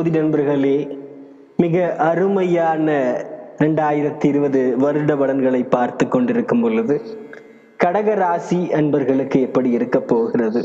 ஜோதி நண்பர்களே மிக அருமையான ரெண்டாயிரத்தி இருபது வருட பலன்களை பார்த்து கொண்டிருக்கும் பொழுது கடக ராசி அன்பர்களுக்கு எப்படி இருக்க போகிறது?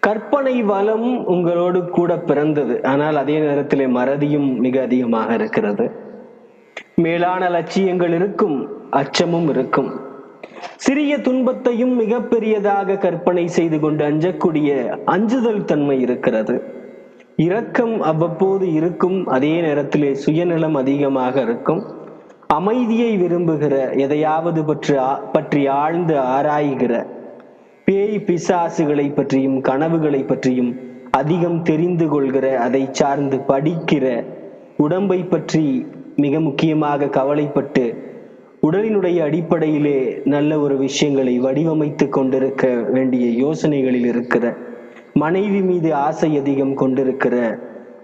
கற்பனை வளம் உங்களோடு கூட பிறந்தது ஆனால் அதே நேரத்தில் மறதியும் மிக அதிகமாக இருக்கிறது. மேலான லட்சியங்கள் இருக்கும் அச்சமும் இருக்கும். சிறிய துன்பத்தையும் மிகப்பெரியதாக கற்பனை செய்து கொண்டு அஞ்சக்கூடிய அஞ்சுதல் தன்மை இருக்கிறது. இரக்கம் அவ்வப்போது இருக்கும். அதே நேரத்திலே சுயநலம் அதிகமாக இருக்கும். அமைதியை விரும்புகிற எதையாவது பற்றி பற்றி ஆழ்ந்து ஆராய்கிற பேய் பிசாசுகளை பற்றியும் கனவுகளை பற்றியும் அதிகம் தெரிந்து கொள்கிற அதை சார்ந்து படிக்கிற உடம்பை பற்றி மிக முக்கியமாக கவலைப்பட்டு உடலினுடைய அடிப்படையிலே நல்ல ஒரு விஷயங்களை வடிவமைத்து கொண்டிருக்க வேண்டிய யோசனைகளில் இருக்கிற மனைவி மீது ஆசை அதிகம் கொண்டிருக்கிற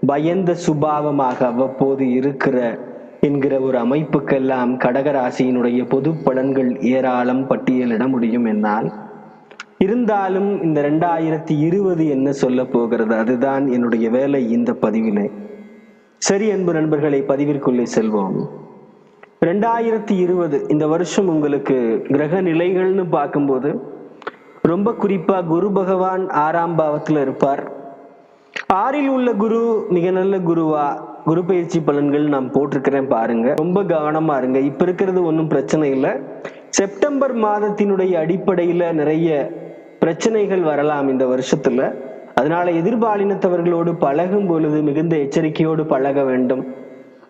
பயந்த சுபாவமாக அவ்வப்போது இருக்கிற என்கிற ஒரு அமைப்புக்கெல்லாம் கடகராசியினுடைய பொது பலன்கள் ஏராளம் பட்டியலிட முடியும் என்னால். இருந்தாலும் இந்த ரெண்டாயிரத்தி இருபது என்ன சொல்ல போகிறது? அதுதான் என்னுடைய வேலை இந்த பதிவிலே. சரி அன்பு நண்பர்களை பதிவிற்குள்ளே செல்வோம். ரெண்டாயிரத்தி இருபது இந்த வருஷம் உங்களுக்கு கிரக நிலைகள்னு பார்க்கும்போது ரொம்ப குறிப்பா குரு பகவான் ஆறாம் பாவத்துல இருப்பார். ஆறில் உள்ள குரு மிக நல்ல குருவா குரு பயிற்சி பலன்கள் நான் போட்டிருக்கிறேன் பாருங்க. ரொம்ப கவனமா இருங்க. இப்ப இருக்கிறது ஒன்றும் பிரச்சனை இல்லை. செப்டம்பர் மாதத்தினுடைய அடிப்படையில நிறைய பிரச்சனைகள் வரலாம் இந்த வருஷத்துல. அதனால எதிர்பாலினத்தவர்களோடு பழகும் பொழுது மிகுந்த எச்சரிக்கையோடு பழக வேண்டும்.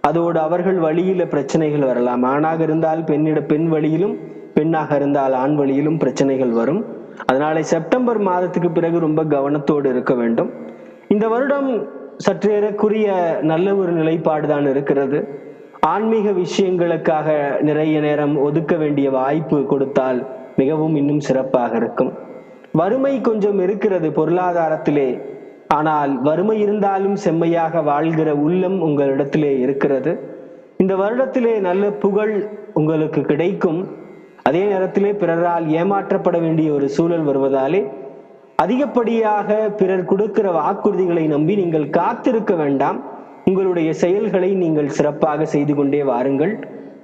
அதோடு அவர்கள் வழியில பிரச்சனைகள் வரலாம். ஆணாக இருந்தால் பெண்ணிட பெண் வழியிலும் பெண்ணாக இருந்தால் ஆண் வழியிலும் பிரச்சனைகள் வரும். அதனால செப்டம்பர் மாதத்துக்கு பிறகு ரொம்ப கவனத்தோடு இருக்க வேண்டும். இந்த வருடம் சற்றேறக்குரிய நல்ல ஒரு நிலைப்பாடு தான் இருக்கிறது. ஆன்மீக விஷயங்களுக்காக நிறைய நேரம் ஒதுக்க வேண்டிய வாய்ப்பு கொடுத்தால் மிகவும் இன்னும் சிறப்பாக இருக்கும். வறுமை கொஞ்சம் இருக்கிறது பொருளாதாரத்திலே. ஆனால் வறுமை இருந்தாலும் செம்மையாக வாழ்கிற உள்ளம் உங்களிடத்திலே இருக்கிறது. இந்த வருடத்திலே நல்ல புகழ் உங்களுக்கு கிடைக்கும். அதே நேரத்திலே பிறரால் ஏமாற்றப்பட வேண்டிய ஒரு சூழல் வருவதாலே அதிகப்படியாக பிறர் கொடுக்கிற வாக்குறுதிகளை நம்பி நீங்கள் காத்திருக்க வேண்டாம். உங்களுடைய செயல்களை நீங்கள் சிறப்பாக செய்து கொண்டே வாருங்கள்.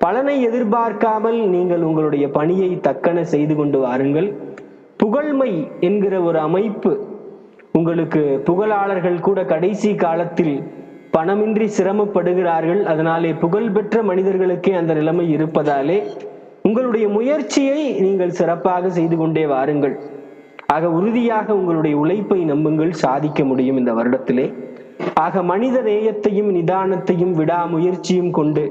பலனை எதிர்பார்க்காமல் நீங்கள் உங்களுடைய பணியை தக்கன செய்து கொண்டு வாருங்கள். புகழ்மை என்கிற ஒரு அமைப்பு உங்களுக்கு புகழாளர்கள் கூட கடைசி காலத்தில் பணமின்றி சிரமப்படுகிறார்கள். அதனாலே புகழ்பெற்ற மனிதர்களுக்கே அந்த நிலைமை இருப்பதாலே உங்களுடைய முயற்சியை நீங்கள் சிறப்பாக செய்து கொண்டே வாருங்கள். ஆக உறுதியாக உங்களுடைய உழைப்பை நம்புங்கள் சாதிக்க முடியும் இந்த வருடத்திலே. ஆக மனித நேயத்தையும் நிதானத்தையும் விடாமுயற்சியும் கொண்டு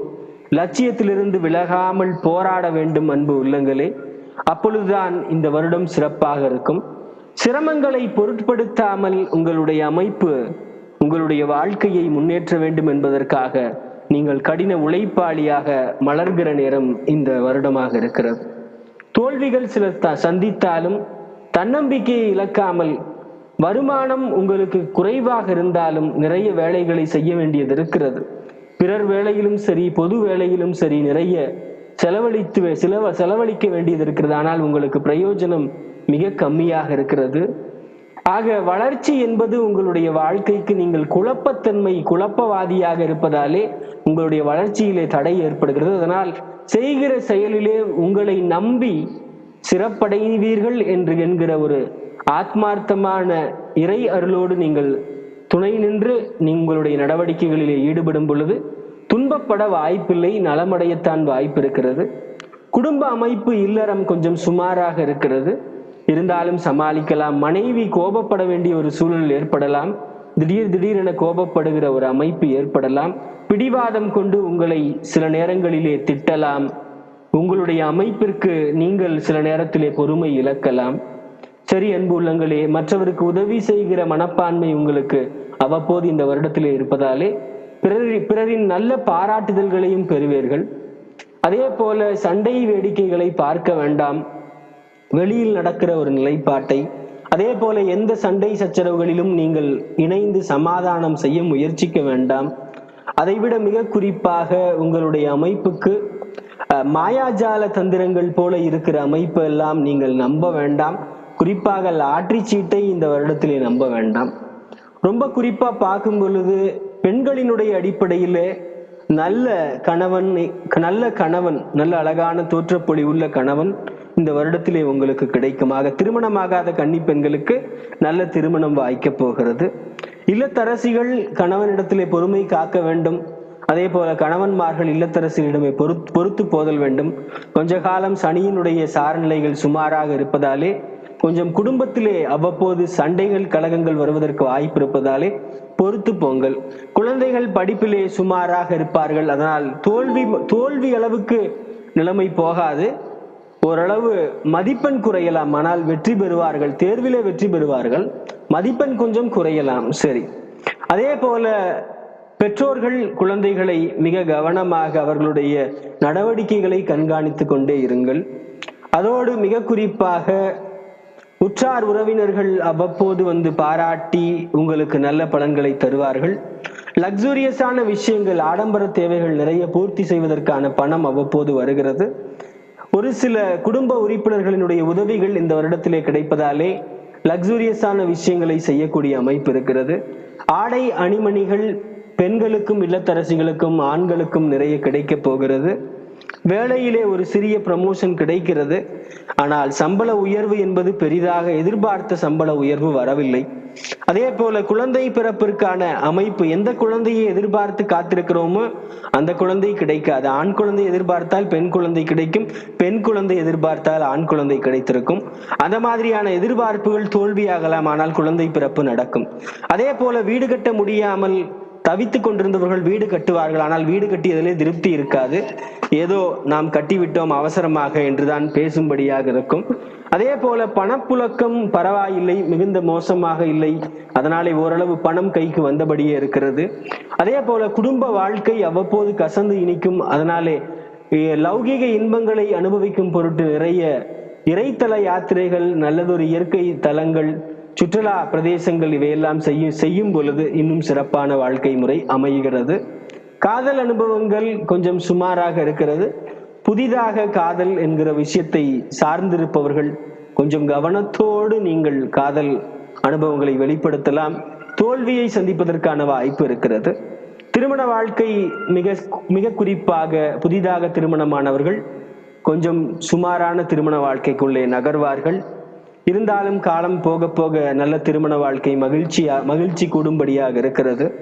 லட்சியத்திலிருந்து விலகாமல் போராட வேண்டும் அன்பு உள்ளங்களே. அப்பொழுதுதான் இந்த வருடம் சிறப்பாக இருக்கும். சிரமங்களை பொருட்படுத்தாமல் உங்களுடைய அமைப்பு உங்களுடைய வாழ்க்கையை முன்னேற்ற வேண்டும் என்பதற்காக நீங்கள் கடின உழைப்பாளியாக மலர்கிற நேரம் இந்த வருடமாக இருக்கிறது. தோல்விகள் சில சந்தித்தாலும் தன்னம்பிக்கையை இழக்காமல் வருமானம் உங்களுக்கு குறைவாக இருந்தாலும் நிறைய வேலைகளை செய்ய வேண்டியது இருக்கிறது. பிறர் வேலையிலும் சரி பொது வேலையிலும் சரி நிறைய செலவழித்து செலவ செலவழிக்க வேண்டியது இருக்கிறது. ஆனால் உங்களுக்கு பிரயோஜனம் மிக கம்மியாக இருக்கிறது. ஆக வளர்ச்சி என்பது உங்களுடைய வாழ்க்கைக்கு நீங்கள் குழப்பத்தன்மை குழப்பவாதியாக இருப்பதாலே உங்களுடைய வளர்ச்சியிலே தடை ஏற்படுகிறது. அதனால் செய்கிற செயலிலே உங்களை நம்பி சிறப்படைவீர்கள் என்று என்கிற ஒரு ஆத்மார்த்தமான இறை அருளோடு நீங்கள் துணை நின்று உங்களுடைய நடவடிக்கைகளிலே ஈடுபடும் பொழுது துன்பப்பட வாய்ப்பில்லை நலமடையத்தான் வாய்ப்பு இருக்கிறது. குடும்ப அமைப்பு இல்லறம் கொஞ்சம் சுமாராக இருக்கிறது. இருந்தாலும் சமாளிக்கலாம். மனைவி கோபப்பட வேண்டிய ஒரு சூழல் ஏற்படலாம். திடீர் திடீரென கோபப்படுகிற ஒரு அமைப்பு ஏற்படலாம். பிடிவாதம் கொண்டு உங்களை சில நேரங்களிலே திட்டலாம். உங்களுடைய அமைப்பிற்கு நீங்கள் சில நேரத்திலே பொறுமை இழக்கலாம். சரி அன்பு உள்ளங்களே மற்றவருக்கு உதவி செய்கிற மனப்பான்மை உங்களுக்கு அவ்வப்போது இந்த வருடத்திலே இருப்பதாலே பிறர் பிறரின் நல்ல பாராட்டுதல்களையும் பெறுவீர்கள். அதே போல சண்டை வேடிக்கைகளை பார்க்க வேண்டாம். வெளியில் நடக்கிற ஒரு நிலைப்பாட்டை அதே போல எந்த சண்டை சச்சரவுகளிலும் நீங்கள் இணைந்து சமாதானம் செய்ய முயற்சிக்க வேண்டாம். அதைவிட மிக குறிப்பாக உங்களுடைய அமைப்புக்கு மாயாஜால தந்திரங்கள் போல இருக்கிற அமைப்பு எல்லாம் நீங்கள் நம்ப வேண்டாம். குறிப்பாக லாட்ரி சீட்டை இந்த வருடத்திலே நம்ப வேண்டாம். ரொம்ப குறிப்பா பார்க்கும் பொழுது பெண்களினுடைய அடிப்படையிலே நல்ல கணவன் நல்ல கணவன் நல்ல அழகான தோற்றப்பொழி உள்ள கணவன் இந்த வருடத்திலே உங்களுக்கு கிடைக்குமாக. திருமணமாகாத கன்னி பெண்களுக்கு நல்ல திருமணம் வாய்க்க போகிறது. இல்லத்தரசிகள் கணவனிடத்திலே பொறுமை காக்க வேண்டும். அதே போல கணவன்மார்கள் இல்லத்தரசியிடமே பொறு பொறுத்து போதல் வேண்டும். கொஞ்ச காலம் சனியினுடைய சாரநிலைகள் சுமாராக இருப்பதாலே கொஞ்சம் குடும்பத்திலே அவ்வப்போது சண்டைகள் கழகங்கள் வருவதற்கு வாய்ப்பு இருப்பதாலே பொறுத்து போங்கள். குழந்தைகள் படிப்பிலே சுமாராக இருப்பார்கள். அதனால் தோல்வி தோல்வி அளவுக்கு நிலைமை போகாது. ஓரளவு மதிப்பெண் குறையலாம். ஆனால் வெற்றி பெறுவார்கள் தேர்விலே வெற்றி பெறுவார்கள். மதிப்பெண் கொஞ்சம் குறையலாம். சரி. அதே போல பெற்றோர்கள் குழந்தைகளை மிக கவனமாக அவர்களுடைய நடவடிக்கைகளை கண்காணித்து கொண்டே இருங்கள். அதோடு மிக குறிப்பாக உற்றார் உறவினர்கள் அவ்வப்போது வந்து பாராட்டி உங்களுக்கு நல்ல பலன்களை தருவார்கள். லக்ஸூரியஸான விஷயங்கள் ஆடம்பர தேவைகள் நிறைய பூர்த்தி செய்வதற்கான பணம் அவ்வப்போது வருகிறது. ஒரு சில குடும்ப உறுப்பினர்களினுடைய உதவிகள் இந்த வருடத்திலே கிடைப்பதாலே லக்ஸூரியஸான விஷயங்களை செய்யக்கூடிய அமைப்பு இருக்கிறது. ஆடை அணிமணிகள் பெண்களுக்கும் இல்லத்தரசிகளுக்கும் ஆண்களுக்கும் நிறைய கிடைக்க போகிறது. வேலையிலே ஒரு சிறிய ப்ரமோஷன் கிடைக்கிறது. ஆனால் சம்பள உயர்வு என்பது பெரிதாக எதிர்பார்த்த சம்பள உயர்வு வரவில்லை. அதே போல குழந்தை பிறப்பிற்கான அமைப்பு எந்த குழந்தையை எதிர்பார்த்து காத்திருக்கிறோமோ அந்த குழந்தை கிடைக்காது. ஆண் குழந்தை எதிர்பார்த்தால் பெண் குழந்தை கிடைக்கும். பெண் குழந்தை எதிர்பார்த்தால் ஆண் குழந்தை கிடைத்திருக்கும். அந்த மாதிரியான எதிர்பார்ப்புகள் தோல்வியாகலாம். ஆனால் குழந்தை பிறப்பு நடக்கும். அதே போல வீடு கட்ட முடியாமல் தவித்துக் கொண்டிருந்தவர்கள் வீடு கட்டுவார்கள். ஆனால் வீடு கட்டியதிலே திருப்தி இருக்காது. ஏதோ நாம் கட்டிவிட்டோம் அவசரமாக என்றுதான் பேசும்படியாக இருக்கும். அதே போல பணப்புழக்கம் பரவாயில்லை மிகுந்த மோசமாக இல்லை. அதனாலே ஓரளவு பணம் கைக்கு வந்தபடியே இருக்கிறது. அதே போல குடும்ப வாழ்க்கை அவ்வப்போது கசந்து இனிக்கும். அதனாலே லௌகீக இன்பங்களை அனுபவிக்கும் பொருட்டு நிறைய இறைத்தல யாத்திரைகள் நல்லதொரு இயற்கை தலங்கள் சுற்றுலா பிரதேசங்கள் இவையெல்லாம் செய்யும் செய்யும் பொழுது இன்னும் சிறப்பான வாழ்க்கை முறை அமைகிறது. காதல் அனுபவங்கள் கொஞ்சம் சுமாராக இருக்கிறது. புதிதாக காதல் என்கிற விஷயத்தை சார்ந்திருப்பவர்கள் கொஞ்சம் கவனத்தோடு நீங்கள் காதல் அனுபவங்களை வெளிப்படுத்தலாம். தோல்வியை சந்திப்பதற்கான வாய்ப்பு இருக்கிறது. திருமண வாழ்க்கை மிக மிக குறிப்பாக புதிதாக திருமணமானவர்கள் கொஞ்சம் சுமாரான திருமண வாழ்க்கைக்குள்ளே நகர்வார்கள். இருந்தாலும் காலம் போக போக நல்ல திருமண வாழ்க்கை மகிழ்ச்சியா மகிழ்ச்சி கூடும்படியாக இருக்கிறது.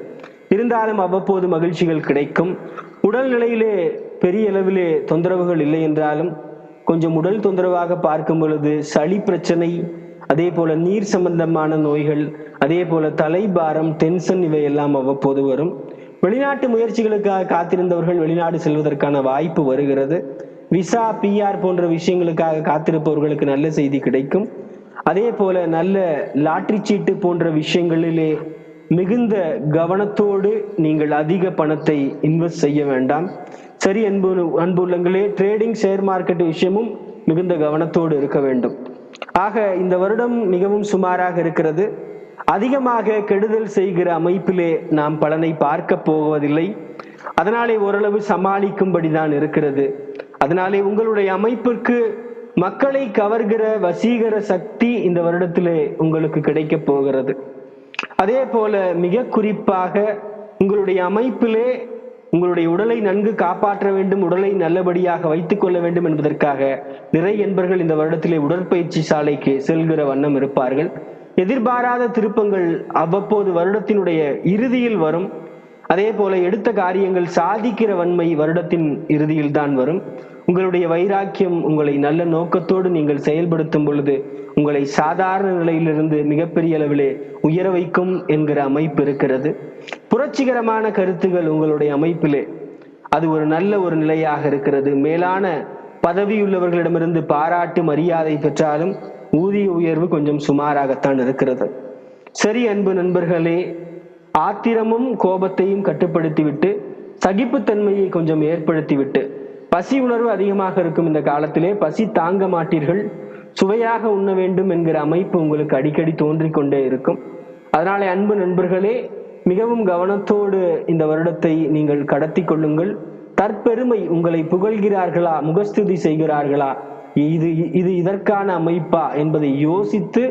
இருந்தாலும் அவ்வப்போது மகிழ்ச்சிகள் கிடைக்கும். உடல் நிலையிலே பெரிய அளவிலே தொந்தரவுகள் இல்லை என்றாலும் கொஞ்சம் உடல் தொந்தரவாக பார்க்கும் பொழுது சளி பிரச்சனை அதே போல நீர் சம்பந்தமான நோய்கள் அதே போல தலைபாரம் டென்ஷன் இவையெல்லாம் அவ்வப்போது வரும். வெளிநாட்டு முயற்சிகளுக்காக காத்திருந்தவர்கள் வெளிநாடு செல்வதற்கான வாய்ப்பு வருகிறது. விசா பிஆர் போன்ற விஷயங்களுக்காக காத்திருப்பவர்களுக்கு நல்ல செய்தி கிடைக்கும். அதே போல நல்ல லாட்ரி சீட்டு போன்ற விஷயங்களிலே மிகுந்த கவனத்தோடு நீங்கள் அதிக பணத்தை இன்வெஸ்ட் செய்ய வேண்டாம். சரி அன்பு அன்புள்ளங்களே ட்ரேடிங் ஷேர் மார்க்கெட் விஷயமும் மிகுந்த கவனத்தோடு இருக்க வேண்டும். ஆக இந்த வருடம் மிகவும் சுமாராக இருக்கிறது. அதிகமாக கெடுதல் செய்கிற அமைப்பிலே நாம் பலனை பார்க்க போவதில்லை. அதனாலே ஓரளவு சமாளிக்கும்படிதான் இருக்கிறது. அதனாலே உங்களுடைய அமைப்பிற்கு மக்களை கவர்கிற வசீகர சக்தி இந்த வருடத்திலே உங்களுக்கு கிடைக்க போகிறது. அதே போல மிக குறிப்பாக உங்களுடைய அமைப்பிலே உங்களுடைய உடலை நன்கு காப்பாற்ற வேண்டும் உடலை நல்லபடியாக வைத்துக் கொள்ள வேண்டும் என்பதற்காக நிறைய என்பர்கள் இந்த வருடத்திலே உடற்பயிற்சி சாலைக்கு செல்கிற வண்ணம் இருப்பார்கள். எதிர்பாராத திருப்பங்கள் அவ்வப்போது வருடத்தினுடைய இறுதியில் வரும். அதே போல எடுத்த காரியங்கள் சாதிக்கிற வன்மை வருடத்தின் இறுதியில் தான் வரும். உங்களுடைய வைராக்கியம் உங்களை நல்ல நோக்கத்தோடு நீங்கள் செயல்படுத்தும் பொழுது உங்களை சாதாரண நிலையிலிருந்து மிகப்பெரிய அளவிலே உயர வைக்கும் என்கிற அமைப்பு இருக்கிறது. புரட்சிகரமான கருத்துகள் உங்களுடைய அமைப்பிலே அது ஒரு நல்ல ஒரு நிலையாக இருக்கிறது. மேலான பதவியுள்ளவர்களிடமிருந்து பாராட்டு மரியாதை பெற்றாலும் ஊதிய உயர்வு கொஞ்சம் சுமாராகத்தான் இருக்கிறது. சரி அன்பு நண்பர்களே ஆத்திரமும் கோபத்தையும் கட்டுப்படுத்திவிட்டு சகிப்புத்தன்மையை கொஞ்சம் ஏற்படுத்திவிட்டு பசி உணர்வு அதிகமாக இருக்கும் இந்த காலத்திலே பசி தாங்க மாட்டீர்கள். சுவையாக உண்ண வேண்டும் என்கிற அமைப்பு உங்களுக்கு அடிக்கடி தோன்றிக் கொண்டே இருக்கும். அதனாலே அன்பு நண்பர்களே மிகவும் கவனத்தோடு இந்த வருடத்தை நீங்கள் கடத்தி கொள்ளுங்கள். தற்பெருமை உங்களை புகழ்கிறார்களா முகஸ்துதி செய்கிறார்களா இது இது இதற்கான அமைப்பா என்பதை யோசித்து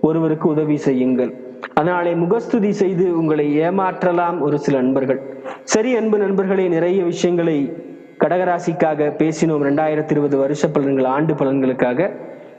ஒருவருக்கு உதவி செய்யுங்கள். அதனாலே முகஸ்துதி செய்து உங்களை ஏமாற்றலாம் ஒரு சில நண்பர்கள். சரி அன்பு நண்பர்களே நிறைய விஷயங்களை கடகராசிக்காக பேசினோம். ரெண்டாயிரத்தி இருபது வருஷ பலன்கள் ஆண்டு பலன்களுக்காக.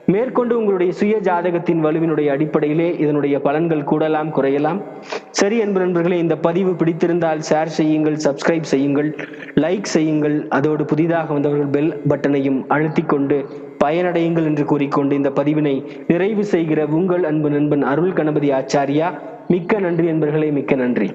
மேற்கொண்டு உங்களுடைய சுய ஜாதகத்தின் வலுவினுடைய அடிப்படையிலே இதனுடைய பலன்கள் கூடலாம் குறையலாம். சரி அன்பு நண்பர்களே இந்த பதிவு பிடித்திருந்தால் ஷேர் செய்யுங்கள் சப்ஸ்கிரைப் செய்யுங்கள் லைக் செய்யுங்கள். அதோடு புதிதாக வந்தவர்கள் பெல் பட்டனையும் அழுத்திக் கொண்டு பயனடையுங்கள் என்று கூறிக்கொண்டு இந்த பதிவினை நிறைவு செய்கிற உங்கள் அன்பு நண்பன் அருள் கணபதி ஆச்சாரியா மிக்க நன்றி என்பர்களே மிக்க நன்றி.